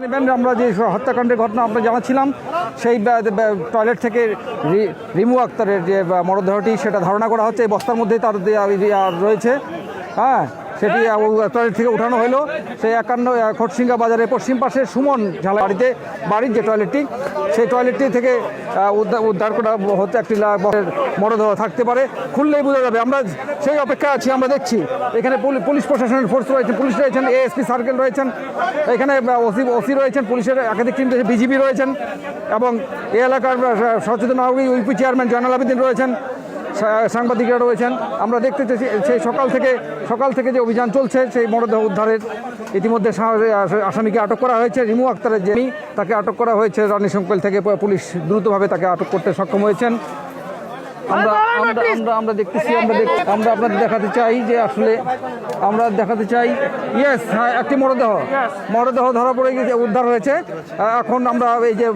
নেবেন আমরা যে হত্যাকাণ্ডের ঘটনা আমরা জানাচ্ছিলাম, সেই টয়লেট থেকে রিমু আক্তারের যে মরদেহটি, সেটা ধারণা করা হচ্ছে। এই বস্তার মধ্যেই তার রয়েছে। হ্যাঁ সেটি টয়লেট থেকে উঠানো হলো। সেই একান্ন খটসিঙ্গা বাজারের পশ্চিম পাশে সুমন ঝালা বাড়িতে, বাড়ির যে টয়লেটটি সেই টয়লেটটি থেকে উদ্ধার করা হচ্ছে একটি মরদেহ থাকতে পারে। খুললেই বোঝা যাবে, আমরা সেই অপেক্ষায় আছি, আমরা দেখছি। এখানে পুলি- পুলিশ প্রশাসনের ফোর্স রয়েছে, পুলিশ রয়েছেন এএসপি সার্কেল রয়েছেন, এখানে ওসি ওসি রয়েছেন, পুলিশের একাধিক টিম রয়েছে বিজিবি রয়েছেন, এবং এ এলাকার সচেতন নাগরিক ইউপি চেয়ারম্যান জয়নাল আবেদিন রয়েছেন। সাংবাদিকরা রয়েছেন। আমরা দেখতে চাইছি, সেই সকাল থেকে সকাল থেকে যে অভিযান চলছে, সেই মরদেহ উদ্ধারের ইতিমধ্যে আসামিকে আটক করা হয়েছে। রিমু আক্তারের যিনি তাকে আটক করা হয়েছে। রানী সংকল থেকে পুলিশ দ্রুতভাবে তাকে আটক করতে সক্ষম হয়েছেন। আমরা আমরা আমরা আমরা দেখতেছি আমরা আমরা আপনাদের দেখাতে চাই যে আসলে আমরা দেখাতে চাই। ইয়েস হ্যাঁ একটি মরদেহ। মরদেহ ধরা পড়ে গেছে উদ্ধার হয়েছে। এখন আমরা এই যে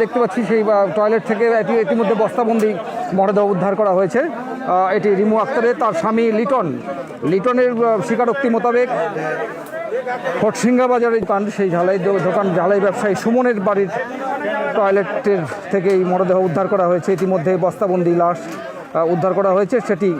দেখতে পাচ্ছি সেই টয়লেট থেকে ইতিমধ্যে বস্তাবন্দি মরদেহ উদ্ধার করা হয়েছে। এটি রিমু আক্তারের, তার স্বামী লিটন। লিটনের স্বীকারোক্তি মোতাবেক ফটসিঙ্গা বাজারে পান সেই ঝালাই, দোকান ঝালাই ব্যবসায়ী সুমনের বাড়ির টয়লেটের থেকে এই মরদেহ উদ্ধার করা হয়েছে। ইতিমধ্যে বস্তাবন্দি লাশ উদ্ধার করা হয়েছে। সেটি